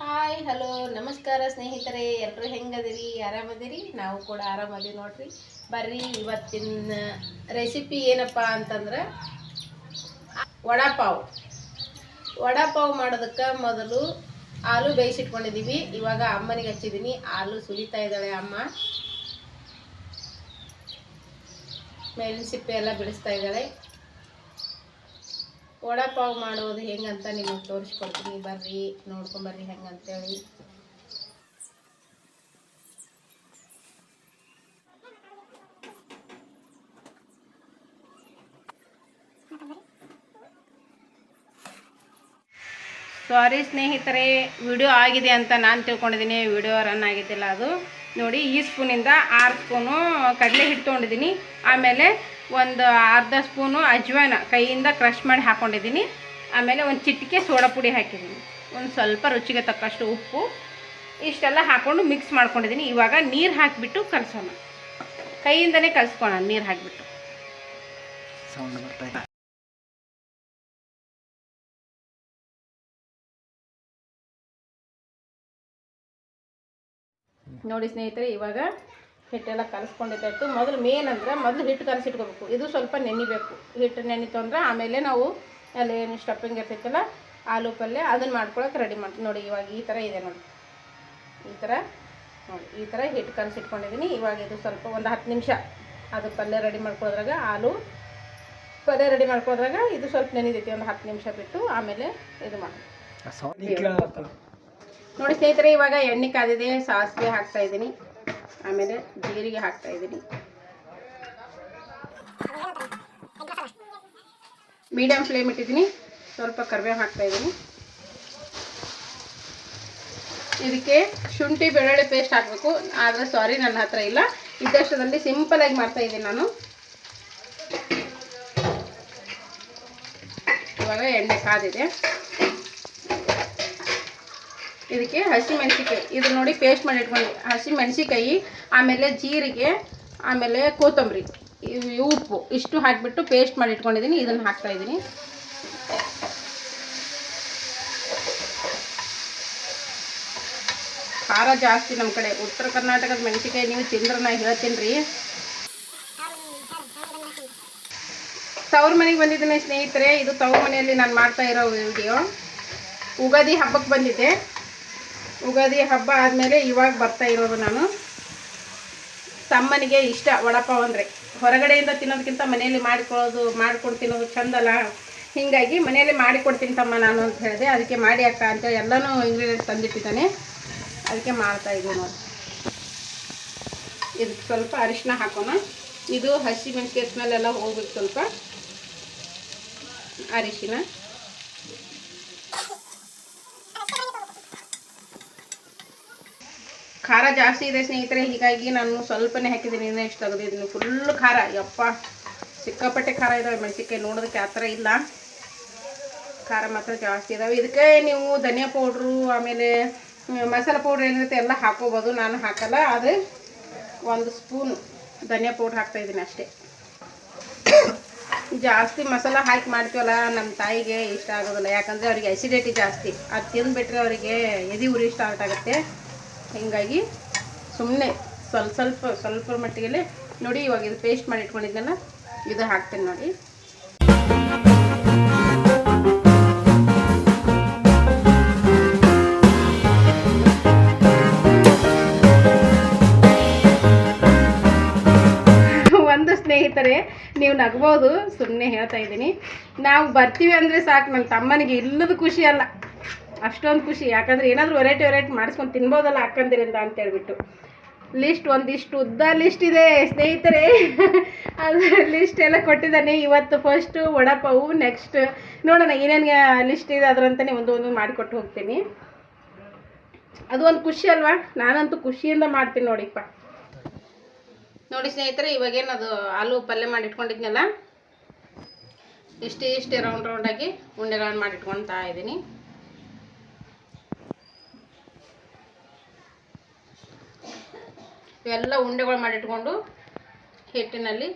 Hi hello ನಮಸ್ಕಾರ ಸ್ನೇಹಿತರೆ ಎಲ್ಲರೂ ಹೆಂಗದಿರಿ? ಆರಾಮದಿರಿ? ನಾವು ಕೂಡ ಆರಾಮದಿ ನೋಡ್ರಿ. ಬರ್ರಿ, ಇವತ್ತಿನ ರೆಸಿಪಿ ಏನಪ್ಪ ಅಂತಂದ್ರೆ, ವಡಾಪಾವ್. ವಡಾಪಾವ್ ಮಾಡೋದಕ್ಕೆ ಮೊದಲು ಆಲೂ ಬೇಯಿಸಿಟ್ಕೊಂಡಿದ್ದೀವಿ ಇವಾಗ ಅಮ್ಮನಿಗೆ ಹಚ್ಚಿದ್ದೀನಿ ಆಲೂ ಸುಲಿತಾ ಇದ್ದಾಳೆ ಅಮ್ಮ. ಮೇಲಿನ ಸಿಪ್ಪೆ ಎಲ್ಲ ಬಿಡಿಸ್ತಾ ಇದ್ದಾಳೆ. ವಡಾಪಾವ್ ಮಾಡೋದು ಹೆಂಗಂತ ನಿಮಗೆ ತೋರಿಸ್ಕೊಡ್ತೀನಿ. ಬರ್ರಿ ನೋಡ್ಕೊಂಬರ್ರಿ ಹೆಂಗಂತೇಳಿ. ಸಾರಿ ಸ್ನೇಹಿತರೆ ವಿಡಿಯೋ ಆಗಿದೆ ಅಂತ ನಾನು ತಿಳ್ಕೊಂಡಿದ್ದೀನಿ. ವಿಡಿಯೋ ರನ್ ಆಗಿದ್ದಿಲ್ಲ ಅದು. ನೋಡಿ, ಈ ಸ್ಪೂನಿಂದ ಆರು ಸ್ಪೂನು ಕಡಲೆ ಹಿಟ್ಟು ತೊಗೊಂಡಿದ್ದೀನಿ. ಆಮೇಲೆ ಒಂದು ಅರ್ಧ ಸ್ಪೂನು ಅಜ್ವಾನ ಕೈಯಿಂದ ಕ್ರಷ್ ಮಾಡಿ ಹಾಕ್ಕೊಂಡಿದ್ದೀನಿ ಆಮೇಲೆ ಒಂದು ಚಿಟಿಕೆ ಸೋಡಾ ಪುಡಿ ಹಾಕಿದ್ದೀನಿ. ಒಂದು ಸ್ವಲ್ಪ ರುಚಿಗೆ ತಕ್ಕಷ್ಟು ಉಪ್ಪು ಇಷ್ಟೆಲ್ಲ ಹಾಕ್ಕೊಂಡು ಮಿಕ್ಸ್ ಮಾಡ್ಕೊಂಡಿದ್ದೀನಿ. ಇವಾಗ ನೀರು ಹಾಕಿಬಿಟ್ಟು ಕಲಸೋಣ. ಕೈಯಿಂದನೇ ಕಲಿಸ್ಕೊಳ್ಳೋಣ ನೀರು ಹಾಕಿಬಿಟ್ಟು. ಸೌಂಡ್ ಬರ್ತಾ ನೋಡಿ ಸ್ನೇಹಿತರೆ ಇವಾಗ ಹಿಟ್ಟೆಲ್ಲ ಕಲಿಸ್ಕೊಂಡಿದ್ದಾಯ್ತು ಮೊದಲು ಮೇನ್ ಅಂದ್ರೆ ಮೊದಲು ಹಿಟ್ಟು ಕಲಸಿಟ್ಕೋಬೇಕು. ಇದು ಸ್ವಲ್ಪ ನೆನಿಬೇಕು. ಹಿಟ್ಟು ನೆನಿತು ಅಂದರೆ ಆಮೇಲೆ ನಾವು ಅಲ್ಲಿ ಏನು ಸ್ಟಫಿಂಗ್ ಇರ್ತೈತಲ್ಲ ಆಲೂ ಪಲ್ಯ ಅದನ್ನು ಮಾಡ್ಕೊಳಕ್ಕೆ ರೆಡಿ ಮಾಡ್ತೀವಿ ನೋಡಿ ಇವಾಗ ಈ ಥರ ಇದೆ ನೋಡಿ. ಈ ಥರ ನೋಡಿ ಈ ಥರ ಹಿಟ್ಟು ಕಲಸಿಟ್ಕೊಂಡಿದ್ದೀನಿ ಇವಾಗ ಇದು ಸ್ವಲ್ಪ ಒಂದು ಹತ್ತು ನಿಮಿಷ ಅದು ಪಲ್ಯ ರೆಡಿ ಮಾಡ್ಕೊಳೋದ್ರಾಗ ಆಲೂ ಪಲ್ಯ ರೆಡಿ ಮಾಡ್ಕೊಳೋದ್ರಾಗ ಇದು ಸ್ವಲ್ಪ ನೆನಿದೈತಿ ಒಂದು ಹತ್ತು ನಿಮಿಷ ಬಿಟ್ಟು ಆಮೇಲೆ ಇದು ಮಾಡಿ. ನೋಡಿ ಸ್ನೇಹಿತರೆ ಇವಾಗ ಎಣ್ಣೆ ಕಾದಿದೆ ಸಾಸಿವೆ ಹಾಕ್ತಾ ಇದ್ದೀನಿ. ಆಮೇಲೆ ಜೀರಿಗೆ ಹಾಕ್ತಾ ಇದ್ದೀನಿ. ಮೀಡಿಯಂ ಫ್ಲೇಮ್ ಇಟ್ಟಿದ್ದೀನಿ. ಸ್ವಲ್ಪ ಕರಿಬೇವು ಹಾಕ್ತಾ ಇದ್ದೀನಿ. ಇದಕ್ಕೆ ಶುಂಠಿ ಬೆಳ್ಳುಳ್ಳಿ ಪೇಸ್ಟ್ ಹಾಕಬೇಕು. ಆದರೆ ಸಾರಿ ನನ್ನ ಹತ್ರ ಇಲ್ಲ. ಇದ್ದಷ್ಟದಲ್ಲಿ ಸಿಂಪಲಾಗಿ ಮಾಡ್ತಾ ಇದ್ದೀನಿ ನಾನು. ಇವಾಗ ಎಣ್ಣೆ ಕಾದಿದೆ. ಇದಕ್ಕೆ ಹಸಿ ಮೆಣಸಿಕಾಯಿ ಇದು ನೋಡಿ ಪೇಸ್ಟ್ ಮಾಡಿ ಇಟ್ಕೊಂಡು ಹಸಿ ಮೆಣಸಿಕಾಯಿ ಆಮೇಲೆ ಜೀರಿಗೆ, ಆಮೇಲೆ ಕೊತ್ತಂಬರಿ. ಉಪ್ಪು. ಇಷ್ಟು ಹಾಕಿಬಿಟ್ಟು ಪೇಸ್ಟ್ ಮಾಡಿ ಇಟ್ಕೊಂಡಿದ್ದೀನಿ ಇದನ್ನು ಹಾಕ್ತಾ ಇದ್ದೀನಿ ಖಾರ ಜಾಸ್ತಿ ನಮ್ಮ ಕಡೆ. ಉತ್ತರ ಕರ್ನಾಟಕದ ಮೆಣಸಿಕಾಯಿ ನೀವು ತಿಂದ್ರೆ ನಾ ಹೇಳ್ತೀನಿ ರೀ. ತವ್ರ ಮನೆಗೆ ಬಂದಿದ್ದೀನಿ ಸ್ನೇಹಿತರೆ. ಇದು ತವ್ರ ಮನೆಯಲ್ಲಿ ನಾನು ಮಾಡ್ತಾ ಇರೋ ವಿಡಿಯೋ ಉಗಾದಿ ಹಬ್ಬಕ್ಕೆ ಬಂದಿದ್ದೆ. ಉಗಾದಿ ಹಬ್ಬ ಆದಮೇಲೆ ಇವಾಗ ಬರ್ತಾ ಇರೋದು ನಾನು. ತಮ್ಮನಿಗೆ ಇಷ್ಟ ವಡಪಾವ್ ಅಂದರೆ. ಹೊರಗಡೆಯಿಂದ ತಿನ್ನೋದಕ್ಕಿಂತ ಮನೆಯಲ್ಲಿ ಮಾಡಿಕೊಳ್ಳೋದು, ಮಾಡ್ಕೊಂಡು ತಿನ್ನೋದು ಚಂದಲ್ಲ. ಹೀಗಾಗಿ ಮನೆಯಲ್ಲಿ ಮಾಡಿಕೊಡ್ತೀನಿ ತಮ್ಮ ನಾನು ಅಂತ ಹೇಳಿದೆ. ಅದಕ್ಕೆ ಮಾಡಿ ಅಕ್ಕ ಅಂತ ಎಲ್ಲನೂ ಇಂಗ್ರೀಡಿಯೆಂಟ್ಸ್ ತಂದಿಟ್ಟಿದ್ದಾನೆ. ಅದಕ್ಕೆ ಮಾಡ್ತಾ ಇದ್ದೀವಿ ನೋಡಿ. ಇದಕ್ಕೆ ಸ್ವಲ್ಪ ಅರಿಶಿನ ಹಾಕೋಣ. ಇದು ಹಸಿ ಮೆಣಸಿಗೆ ಸ್ಮೆಲ್ ಎಲ್ಲ ಹೋಗ್ಬೇಕು ಸ್ವಲ್ಪ. ಅರಿಶಿನ. ಖಾರ ಜಾಸ್ತಿ ಇದೆ ಸ್ನೇಹಿತರೆ, ಹೀಗಾಗಿ ನಾನು ಸ್ವಲ್ಪನೇ ಹಾಕಿದ್ದೀನಿ. ಇನ್ನೂ ಎಷ್ಟು ತೆಗೆದಿದ್ದೀನಿ? ಫುಲ್ಲು ಖಾರ. ಯಪ್ಪ, ಸಿಕ್ಕಾಪಟ್ಟೆ ಖಾರ ಇದಾವೆ ಮೆಣಸಿನ್ಕಾಯಿ. ನೋಡೋದಕ್ಕೆ ಆ ಥರ ಇಲ್ಲ. ಖಾರ ಮಾತ್ರ ಜಾಸ್ತಿ ಇದಾವೆ. ಇದಕ್ಕೆ ನೀವು ಧನಿಯಾ ಪೌಡ್ರು ಆಮೇಲೆ ಮಸಾಲೆ ಪೌಡ್ರ್ ಏನಿರುತ್ತೆ ಎಲ್ಲ ಹಾಕೋಬೋದು. ನಾನು ಹಾಕಲ್ಲ ಅದು ಒಂದು ಸ್ಪೂನ್ ಧನಿಯಾ ಪೌಡ್ರ್ ಹಾಕ್ತಾ ಇದ್ದೀನಿ ಅಷ್ಟೇ. ಜಾಸ್ತಿ ಮಸಾಲ ಹಾಕಿ ಮಾಡ್ತೀವಲ್ಲ ನಮ್ಮ ತಾಯಿಗೆ ಇಷ್ಟ ಆಗೋದಿಲ್ಲ. ಯಾಕಂದರೆ ಅವರಿಗೆ ಅಸಿಡಿಟಿ ಜಾಸ್ತಿ. ಅದು ತಿಂದುಬಿಟ್ರೆ ಅವರಿಗೆ ಎದೆ ಉರಿ ಸ್ಟಾರ್ಟ್ ಆಗುತ್ತೆ. ಹೀಗಾಗಿ ಸುಮ್ಮನೆ ಸ್ವಲ್ಪ ಸ್ವಲ್ಪ ಸ್ವಲ್ಪ ಮಟ್ಟಿಗೆ ನೋಡಿ ಇವಾಗ ಇದು ಪೇಸ್ಟ್ ಮಾಡಿ ಇಟ್ಕೊಂಡಿದ್ದೆಲ್ಲ ಇದು ಹಾಕ್ತೇನೆ ನೋಡಿ. ಒಂದು ಸ್ನೇಹಿತರೆ, ನೀವು ನಗ್ಬೋದು ಸುಮ್ಮನೆ ಹೇಳ್ತಾ ಇದ್ದೀನಿ. ನಾವು ಬರ್ತೀವಿ ಅಂದರೆ ಸಾಕು ನನ್ನ ತಮ್ಮನಿಗೆ ಇಲ್ಲದ ಖುಷಿ ಅಲ್ಲ. ಅಷ್ಟೊಂದು ಖುಷಿ. ಯಾಕಂದ್ರೆ ಏನಾದರೂ ವೆರೈಟಿ ವೆರೈಟಿ ಮಾಡಿಸ್ಕೊಂಡು ತಿನ್ಬೋದಲ್ಲ ಅಕ್ಕಂದಿರಿಂದ ಅಂತ ಹೇಳ್ಬಿಟ್ಟು ಲಿಸ್ಟ್ ಒಂದಿಷ್ಟು, ಉದ್ದ ಲಿಸ್ಟ್ ಇದೆ, ಸ್ನೇಹಿತರೆ. ಅದು ಲಿಸ್ಟ್ ಎಲ್ಲ ಕೊಟ್ಟಿದ್ದಾನೆ. ಇವತ್ತು ಫಸ್ಟು ವಡಪಾವು ನೆಕ್ಸ್ಟ್ ನೋಡೋಣ ಏನೇನು ಲಿಸ್ಟ್ ಇದೆ ಅದರಂತಲೇ ಒಂದು ಒಂದು ಮಾಡಿಕೊಟ್ಟು ಹೋಗ್ತೀನಿ. ಅದು ಒಂದು ಖುಷಿ ಅಲ್ವಾ? ನಾನಂತೂ ಖುಷಿಯಿಂದ ಮಾಡ್ತೀನಿ ನೋಡಿಪ್ಪ. ನೋಡಿ ಸ್ನೇಹಿತರೆ ಇವಾಗೇನದು ಆಲೂ ಪಲ್ಯ ಮಾಡಿಟ್ಕೊಂಡಿದ್ನಲ್ಲ? ಇಷ್ಟೇ ಇಷ್ಟೇ ರೌಂಡ್ ರೌಂಡಾಗಿ ಉಂಡೆಗಳನ್ನು ಮಾಡಿಟ್ಕೊಳ್ತಾ ಇದ್ದೀನಿ. ಇವೆಲ್ಲ ಉಂಡೆಗಳು ಮಾಡಿಟ್ಕೊಂಡು ಹಿಟ್ಟಿನಲ್ಲಿ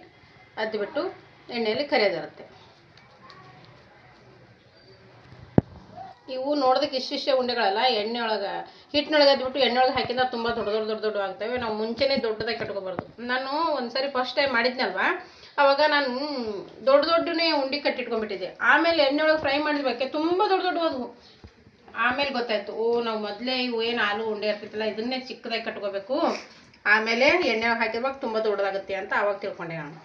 ಅದ್ದಿಬಿಟ್ಟು ಎಣ್ಣೆಯಲ್ಲಿ ಕರಿಯೋದಿರುತ್ತೆ. ಇವು ನೋಡೋದಕ್ಕೆ ಇಷ್ಟಿಷ್ಟೇ ಉಂಡೆಗಳಲ್ಲ ಎಣ್ಣೆ ಒಳಗೆ ಹಿಟ್ಟಿನೊಳಗೆ ಅದ್ಬಿಟ್ಟು ಎಣ್ಣೆ ಒಳಗೆ ಹಾಕಿದ್ರೆ ತುಂಬ ದೊಡ್ಡ ದೊಡ್ಡ ದೊಡ್ಡ ದೊಡ್ಡ ಆಗ್ತವೆ. ನಾವು ಮುಂಚೆನೇ ದೊಡ್ಡದಾಗಿ ಕಟ್ಕೋಬಾರ್ದು. ನಾನು ಒಂದ್ಸರಿ ಫಸ್ಟ್ ಟೈಮ್ ಮಾಡಿದ್ನಲ್ವಾ, ಅವಾಗ ನಾನು ದೊಡ್ಡ ದೊಡ್ಡನೇ ಉಂಡೆ ಕಟ್ಟಿಟ್ಕೊಂಡ್ಬಿಟ್ಟಿದ್ದೆ. ಆಮೇಲೆ ಎಣ್ಣೆ ಒಳಗೆ ಫ್ರೈ ಮಾಡಿದ್ಬೇಕೆ ತುಂಬ ದೊಡ್ಡ ದೊಡ್ಡ ಆಮೇಲೆ ಗೊತ್ತಾಯ್ತು, ಓ, ನಾವು ಮೊದಲೇ ಇವು ಏನು ಆಲೂ ಉಂಡೆ ಇರ್ತಿತ್ತಲ್ಲ, ಇದನ್ನೇ ಚಿಕ್ಕದಾಗಿ ಕಟ್ಕೋಬೇಕು. ಆಮೇಲೆ ಎಣ್ಣೆ ಹಾಕಿರುವಾಗ ತುಂಬ ದೊಡ್ಡದಾಗುತ್ತೆ ಅಂತ ಆವಾಗ ತಿಳ್ಕೊಂಡೆ ನಾನು.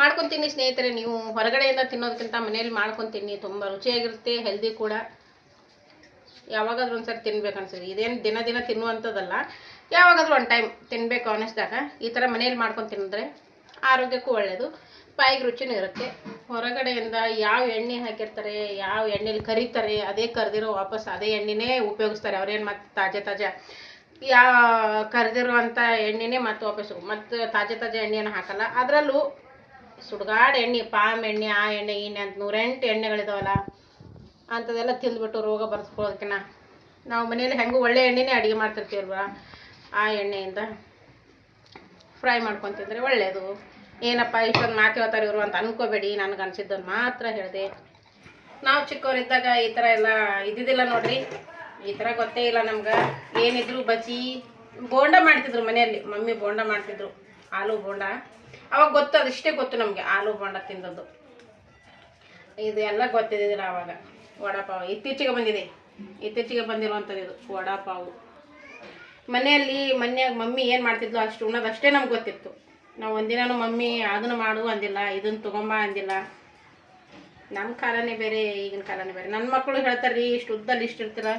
ಮಾಡ್ಕೊತೀನಿ ಸ್ನೇಹಿತರೆ, ನೀವು ಹೊರಗಡೆಯಿಂದ ತಿನ್ನೋದಕ್ಕಿಂತ ಮನೇಲಿ ಮಾಡ್ಕೊತೀನಿ ತುಂಬ ರುಚಿಯಾಗಿರುತ್ತೆ ಹೆಲ್ದಿ ಕೂಡ. ಯಾವಾಗಾದ್ರೂ ಒಂದ್ಸರಿ ತಿನ್ಬೇಕು ಅನ್ಸುತ್ತೆ. ಇದೇನು ದಿನ ದಿನ ತಿನ್ನುವಂಥದ್ದಲ್ಲ, ಯಾವಾಗಾದ್ರೂ ಒಂದು ಟೈಮ್ ತಿನ್ನಬೇಕು ಅನ್ನಿಸಿದಾಗ ಈ ಥರ ಮನೇಲಿ ಮಾಡ್ಕೊಂಡು ತಿಂದರೆ ಆರೋಗ್ಯಕ್ಕೂ ಒಳ್ಳೆಯದು ಬಾಯಿಗೆ ರುಚಿನೂ ಇರುತ್ತೆ. ಹೊರಗಡೆಯಿಂದ ಯಾವ ಎಣ್ಣೆ ಹಾಕಿರ್ತಾರೆ, ಯಾವ ಎಣ್ಣೆಲಿ ಕರಿತಾರೆ, ಅದೇ ಕರೆದಿರೋ ವಾಪಸ್ ಅದೇ ಎಣ್ಣೆನೇ ಉಪಯೋಗಿಸ್ತಾರೆ. ಅವ್ರೇನು ಮತ್ತೆ ತಾಜಾ ತಾಜಾ ಯಾವ ಕರೆದಿರುವಂಥ ಎಣ್ಣೆನೇ ಮತ್ತೆ ವಾಪಸ್ಸು. ಮತ್ತು ತಾಜಾ ತಾಜಾ ಎಣ್ಣೆಯನ್ನು ಹಾಕಲ್ಲ. ಅದರಲ್ಲೂ ಸುಡ್ಗಾಡು ಎಣ್ಣೆ, ಪಾಮ್ ಎಣ್ಣೆ, ಆ ಎಣ್ಣೆ, ಈ ಎಣ್ಣೆ ಅಂತ ನೂರೆಂಟು ಎಣ್ಣೆಗಳಿದಾವಲ್ಲ, ಅಂಥದ್ದೆಲ್ಲ ತಿಂದ್ಬಿಟ್ಟು ರೋಗ ಬರ್ಸ್ಕೊಳ್ಳೋದಕ್ಕಿಂತ ನಾವು ಮನೇಲಿ ಹೆಂಗೂ ಒಳ್ಳೆ ಎಣ್ಣೆನೇ ಅಡುಗೆ ಮಾಡ್ತಿರ್ತೀವಲ್ವ ಆ ಎಣ್ಣೆಯಿಂದ ಫ್ರೈ ಮಾಡ್ಕೊಂಡು ತಿಂದರೆ ಒಳ್ಳೆಯದು ಏನಪ್ಪ ಇಷ್ಟೊಂದು ಮಾತು ಹೇಳ್ತಾರೆ ಇವರು ಅಂತ ಅನ್ಕೋಬೇಡಿ. ನನಗೆ ಅನ್ಸಿದ್ದನ್ನು ಮಾತ್ರ ಹೇಳಿದೆ. ನಾವು ಚಿಕ್ಕವರಿದ್ದಾಗ ಈ ಥರ ಎಲ್ಲ ಇದ್ದಿದ್ದಿಲ್ಲ ನೋಡ್ರಿ. ಈ ಥರ ಗೊತ್ತೇ ಇಲ್ಲ ನಮ್ಗೆ. ಏನಿದ್ರು ಬಚಿ ಬೋಂಡ ಮಾಡ್ತಿದ್ರು ಮನೆಯಲ್ಲಿ. ಮಮ್ಮಿ ಬೋಂಡ ಮಾಡ್ತಿದ್ರು. ಆಲೂ ಬೋಂಡ. ಅವಾಗ ಗೊತ್ತು, ಅದಿಷ್ಟೇ ಗೊತ್ತು ನಮಗೆ, ಆಲೂ ಬೋಂಡ ತಿಂದದ್ದು. ಇದು ಎಲ್ಲ ಅವಾಗ. ವಡಾಪಾವು. ಇತ್ತೀಚೆಗೆ ಬಂದಿದೆ. ಇತ್ತೀಚೆಗೆ ಬಂದಿರುವಂಥದ್ದು ಇದು, ವಡಾಪಾವು. ಮನೆಯಲ್ಲಿ ಮನ್ಯಾಗ ಮಮ್ಮಿ ಏನು ಮಾಡ್ತಿದ್ಲು, ಅಷ್ಟು ಉಣ್ಣೋದು ನಮ್ಗೆ ಗೊತ್ತಿತ್ತು. ನಾವು ಒಂದಿನನೂ ಮಮ್ಮಿ, ಅದನ್ನು ಮಾಡು ಅಂದಿಲ್ಲ, ಇದನ್ನು ತೊಗೊಂಬ ಅಂದಿಲ್ಲ. ನಮ್ಮ ಕಾಲನೇ ಬೇರೆ, ಈಗಿನ ಕಾಲನೇ ಬೇರೆ. ನನ್ನ ಮಕ್ಕಳು ಹೇಳ್ತಾರೆ ರೀ ಇಷ್ಟು ಉದ್ದಲ್ಲಿ ಇಷ್ಟು ಇರ್ತೀರ,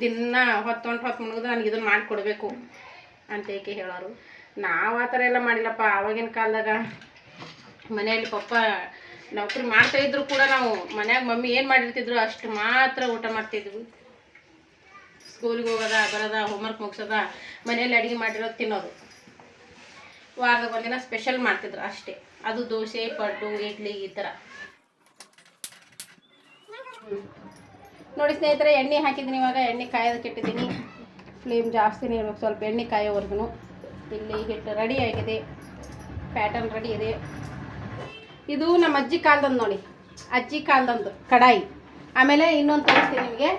ದಿನ ಹೊತ್ತು ಹೊಂಟು ಹೊತ್ತು ಮುಗಿದ್ರೆ ನನಗೆ ಇದನ್ನು ಮಾಡಿಕೊಡ್ಬೇಕು ಅಂತ ಏಕೆ ಹೇಳೋರು. ನಾವು ಆ ಥರ ಎಲ್ಲ ಮಾಡಿಲ್ಲಪ್ಪ, ಆವಾಗಿನ ಕಾಲದಾಗ ಮನೆಯಲ್ಲಿ ಪಪ್ಪ ನೌಕರಿ ಮಾಡ್ತಾ ಇದ್ರು ಕೂಡ ನಾವು ಮನ್ಯಾಗ ಮಮ್ಮಿ ಏನು ಮಾಡಿರ್ತಿದ್ರು, ಅಷ್ಟು ಮಾತ್ರ ಊಟ ಮಾಡ್ತಿದ್ವಿ. ಸ್ಕೂಲಿಗೆ ಹೋಗೋದ, ಬರೋದ ಹೋಮ್ವರ್ಕ್ ಮುಗಿಸೋದ, ಮನೆಯಲ್ಲಿ ಅಡುಗೆ ಮಾಡಿರೋದು ತಿನ್ನೋದು. ವಾರದಾಗ ಒಂದಿನ ಸ್ಪೆಷಲ್ ಮಾಡ್ತಿದ್ರು ಅಷ್ಟೇ. ಅದು ದೋಸೆ, ಪಡ್ಡು, ಇಡ್ಲಿ ಈ ಥರ. ನೋಡಿ ಸ್ನೇಹಿತರೆ, ಎಣ್ಣೆ ಹಾಕಿದ್ದೀನಿ ಇವಾಗ. ಎಣ್ಣೆ ಕಾಯೋದಕ್ಕೆ ಇಟ್ಟಿದ್ದೀನಿ. ಫ್ಲೇಮ್ ಜಾಸ್ತಿನೇ ಇರಬೇಕು ಸ್ವಲ್ಪ ಎಣ್ಣೆ ಕಾಯೋವರೆಗೂ ಇಲ್ಲಿ ಹಿಟ್ಟು ರೆಡಿ ಆಗಿದೆ. ಪ್ಯಾಟರ್ನ್ ರೆಡಿ ಇದೆ. ಇದು ನಮ್ಮ ಅಜ್ಜಿ ಕಾಲದಂದು ನೋಡಿ. ಅಜ್ಜಿ ಕಾಲದಂದು. ಕಡಾಯಿ. ಆಮೇಲೆ ಇನ್ನೊಂದು ತೋರಿಸ್ತೀನಿ ನಿಮಗೆ.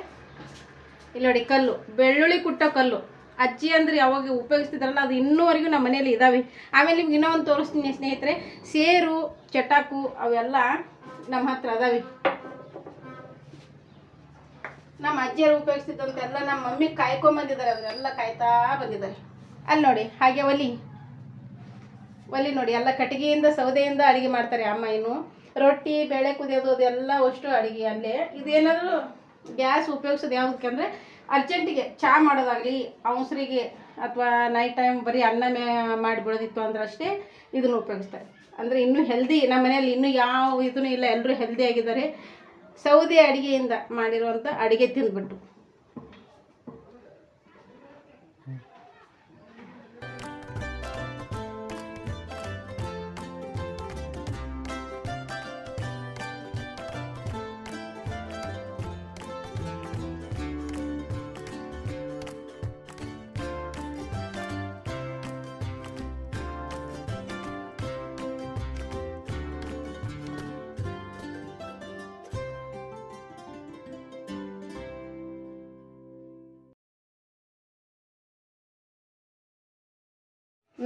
ಇಲ್ಲಿ ನೋಡಿ, ಕಲ್ಲು. ಬೆಳ್ಳುಳ್ಳಿ ಕುಟ್ಟೋ ಕಲ್ಲು. ಅಜ್ಜಿ ಅಂದ್ರೆ ಯಾವಾಗ ಉಪಯೋಗಿಸ್ತಿದ್ರಲ್ಲ ಅದು ಇನ್ನೂವರೆಗೂ ನಮ್ಮ ಮನೇಲಿ ಇದ್ದಾವೆ ಆಮೇಲೆ ನಿಮ್ಗೆ ಇನ್ನೊಂದು ತೋರಿಸ್ತೀನಿ ಸ್ನೇಹಿತರೆ. ಸೇರು, ಚಟಾಕು, ಅವೆಲ್ಲ ನಮ್ಮ ಹತ್ರ ಅದಾವೆ. ನಮ್ಮ ಅಜ್ಜಿಯರು ಉಪಯೋಗಿಸ್ತಿದ್ದಂತೆಲ್ಲ ನಮ್ಮ ಮಮ್ಮಿ ಕಾಯ್ಕೊಂಬಂದಿದ್ದಾರೆ ಅದನ್ನೆಲ್ಲ ಕಾಯ್ತಾ ಬಂದಿದ್ದಾರೆ. ಅಲ್ಲಿ ನೋಡಿ, ಹಾಗೆ ಒಲಿ. ಒಲಿ ನೋಡಿ, ಎಲ್ಲ ಕಟ್ಟಿಗೆಯಿಂದ, ಸೌದೆಯಿಂದ ಅಡುಗೆ ಮಾಡ್ತಾರೆ ಅಮ್ಮ ಇನ್ನು. ರೊಟ್ಟಿ, ಬೇಳೆ ಕುದಿಯೋದು, ಅದೆಲ್ಲ ಅಷ್ಟು ಅಡುಗೆ ಅಲ್ಲೇ. ಇದೇನಾದರೂ ಗ್ಯಾಸ್ ಉಪಯೋಗಿಸೋದು ಯಾವುದಕ್ಕೆ ಅಂದರೆ ಅರ್ಜೆಂಟಿಗೆ ಚಹಾ ಮಾಡೋದಾಗಲಿ ಅವಸರಿಗೆ ಅಥವಾ ನೈಟ್ ಟೈಮ್ ಬರೀ ಅನ್ನ ಮೇ ಮಾಡಿಬಿಡೋದಿತ್ತು ಅಂದ್ರೆ ಅಷ್ಟೇ ಇದನ್ನು ಉಪಯೋಗಿಸ್ತಾರೆ. ಅಂದರೆ ಇನ್ನೂ ಹೆಲ್ದಿ ನಮ್ಮ ಮನೆಯಲ್ಲಿ ಇನ್ನೂ ಯಾವ ಇದೂ ಇಲ್ಲ, ಎಲ್ಲರೂ ಹೆಲ್ದಿ ಆಗಿದ್ದಾರೆ. ಸೌದೆ ಅಡುಗೆಯಿಂದ ಮಾಡಿರುವಂಥ ಅಡುಗೆ ತಿಂದ್ಬಿಟ್ಟು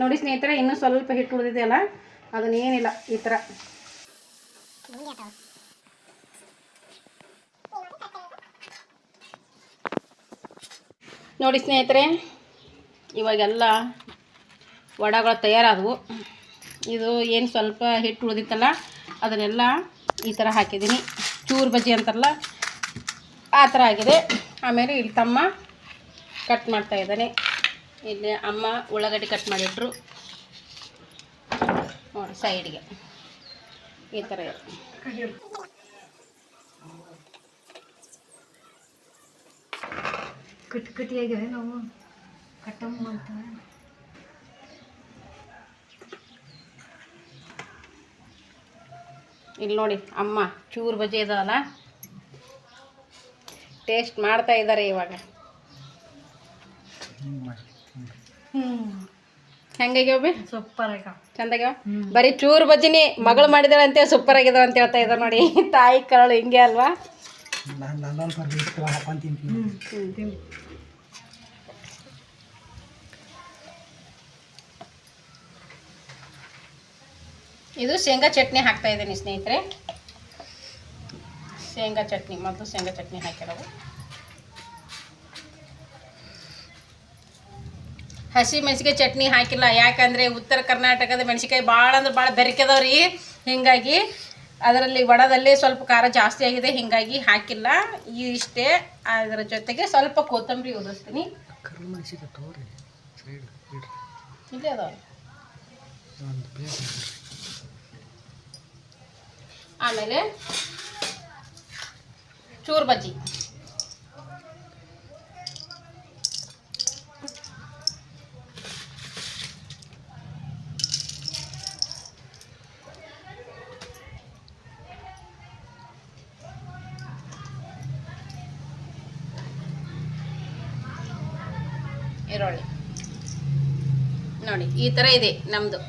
ನೋಡಿ ಸ್ನೇಹಿತರೆ, ಇನ್ನೂ ಸ್ವಲ್ಪ ಹಿಟ್ಟು ಉಳಿದಿದೆಯಲ್ಲ, ಅದನ್ನೇನಿಲ್ಲ, ಈ ಥರ ನೋಡಿ ಸ್ನೇಹಿತರೆ, ಇವಾಗೆಲ್ಲ ವಡಗಳು ತಯಾರಾದವು. ಇದು ಏನು ಸ್ವಲ್ಪ ಹಿಟ್ಟು ಉಳಿದಿತ್ತಲ್ಲ, ಅದನ್ನೆಲ್ಲ ಈ ಥರ ಹಾಕಿದ್ದೀನಿ. ಚೂರು ಬಜ್ಜಿ ಅಂತಾರಲ್ಲ, ಆ ಥರ ಆಗಿದೆ. ಆಮೇಲೆ ಇಲ್ಲಿ ತಮ್ಮ ಕಟ್ ಮಾಡ್ತಾ ಇದ್ದಾನೆ. ಇಲ್ಲಿ ಅಮ್ಮ ಉಳ್ಳಾಗಡ್ಡೆ ಕಟ್ ಮಾಡಿಟ್ರು. ನೋಡಿ ಸೈಡ್ಗೆ ಈ ಥರ. ಕಟ್ ಕಟ್ಟಿಯಾಗಿವೆ ನಾವು. ಕಟ್ಟಮ್ಮ ಮಾಡ್ತೇವೆ. ಇಲ್ಲಿ ನೋಡಿ ಅಮ್ಮ ಚೂರು ಬಜೆ ಇದಾವಲ್ಲ? ಟೇಸ್ಟ್ ಮಾಡ್ತಾ ಇದ್ದಾರೆ ಇವಾಗ. ಹೆಂಗಾಗ್ಯಾವ ಬಿ? ಸೂಪರ್ ಆಗ್ಯಾವ. ಚಂದಾಗ್ಯಾವ? ಬರೀ ಚೂರು ಬಜ್ಜಿನಿ ಮಗಳು ಮಾಡಿದಾಳೆ ಅಂತ ಸೂಪರ್ ಆಗಿದಾವ ಅಂತ ಹೇಳ್ತಾ ಇದ್ದಾರೆ ನೋಡಿ. ತಾಯಿ ಕರಳು ಹಿಂಗೆ ಅಲ್ವಾ? ಇದು ಶೇಂಗಾ ಚಟ್ನಿ ಹಾಕ್ತಾ ಇದ್ದೀನಿ ಸ್ನೇಹಿತರೆ. ಶೇಂಗಾ ಚಟ್ನಿ ಮೊದಲು ಶೇಂಗಾ ಚಟ್ನಿ ಹಾಕಿರೋವು ಹಸಿ ಮೆಣಸಿಕಾಯಿ ಚಟ್ನಿ ಹಾಕಿಲ್ಲ. ಯಾಕಂದರೆ ಉತ್ತರ ಕರ್ನಾಟಕದ ಮೆಣಸಿಕಾಯಿ ಭಾಳ ಅಂದ್ರೆ ಭಾಳ ಬೆರಕೆದವ್ರಿ. ಹೀಗಾಗಿ ಅದರಲ್ಲಿ ವಡದಲ್ಲಿ ಸ್ವಲ್ಪ ಖಾರ ಜಾಸ್ತಿ ಆಗಿದೆ ಹೀಗಾಗಿ ಹಾಕಿಲ್ಲ. ಇಷ್ಟೇ. ಅದರ ಜೊತೆಗೆ ಸ್ವಲ್ಪ ಕೊತ್ತಂಬರಿ ಇಲ್ಲೇ ಅದಾವ. ಆಮೇಲೆ ಚೂರು ಬಜ್ಜಿ. ಈರುಳ್ಳಿ. ನೋಡಿ ಈ ಥರ ಇದೆ ನಮ್ಮದು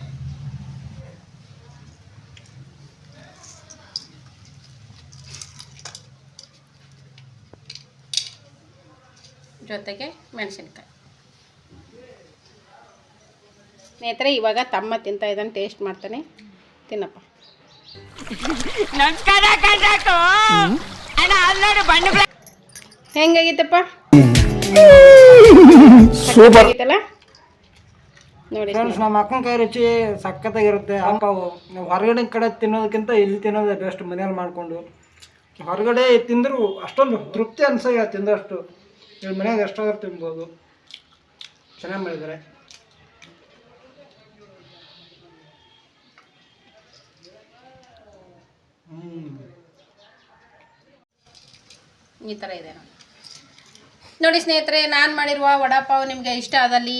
ಜೊತೆಗೆ ಮೆಣಸಿನ್ಕಾಯಿ. ಸ್ನೇಹಿತರೆ ಇವಾಗ ತಮ್ಮ ತಿಂತಾ ಇದ್ದಾನೆ ಟೇಸ್ಟ್ ಮಾಡ್ತಾನೆ. ತಿನ್ನಪ್ಪ. ನಮಸ್ಕಾರ ಹೆಂಗಾಗಿತ್ತಪ್ಪ? ಸೂಪರ್. ನೋಡಿ ಫ್ರೆಂಡ್ಸ್ ನಮ್ಮ ಅಕ್ಕನ ಕೈ ರುಚಿ ಸಖತ್ತಾಗಿರುತ್ತೆ. ಅಪ್ಪ ನಾವು ಹೊರಗಡೆ ಕಡೆ ತಿನ್ನೋದಕ್ಕಿಂತ ಇಲ್ಲಿ ತಿನ್ನೋದೇ ಬೆಸ್ಟ್ ಮನೇಲಿ ಮಾಡಿಕೊಂಡು. ಹೊರಗಡೆ ತಿಂದರೂ ಅಷ್ಟೊಂದು ತೃಪ್ತಿ ಅನ್ಸಲ್ಲ ತಿಂದಷ್ಟು. ಇಲ್ಲಿ ಮನೆಯಾಗ ಎಷ್ಟಾದ್ರೂ ತಿನ್ಬೋದು. ಚೆನ್ನಾಗಿ ಮಾಡಿದ್ದಾರೆ. ಈ ಥರ ಇದೆ ನೋಡಿ ಸ್ನೇಹಿತರೆ, ನಾನು ಮಾಡಿರುವ ವಡಾಪಾವ್ ನಿಮಗೆ ಇಷ್ಟ ಆದಲ್ಲಿ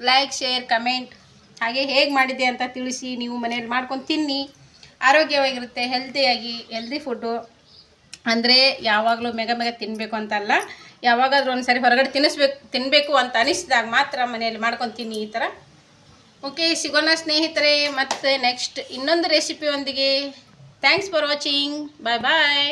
ಲೈಕ್ ಶೇರ್ ಕಮೆಂಟ್ ಹಾಗೆ ಹೇಗೆ ಮಾಡಿದ್ದೆ ಅಂತ ತಿಳಿಸಿ ನೀವು ಮನೇಲಿ ಮಾಡ್ಕೊಂಡು ತಿನ್ನಿ. ಆರೋಗ್ಯವಾಗಿರುತ್ತೆ ಹೆಲ್ದಿಯಾಗಿ ಹೆಲ್ದಿ ಫುಡ್ಡು ಅಂದರೆ ಯಾವಾಗಲೂ ಮೆಗ ಮೆಗ ತಿನ್ನಬೇಕು ಅಂತಲ್ಲ ಯಾವಾಗಾದ್ರೂ ಒಂದು ಸರಿ ಹೊರಗಡೆ ತಿನ್ನಿಸ್ಬೇಕು ತಿನ್ನಬೇಕು ಅಂತ ಅನಿಸಿದಾಗ ಮಾತ್ರ ಮನೆಯಲ್ಲಿ ಮಾಡ್ಕೊಂಡು ತಿನ್ನಿ ಈ ಥರ ಓಕೆ ಸಿಗೋಣ ಸ್ನೇಹಿತರೆ, ಮತ್ತು ನೆಕ್ಸ್ಟ್ ಇನ್ನೊಂದು ರೆಸಿಪಿಯೊಂದಿಗೆ thanks for watching bye bye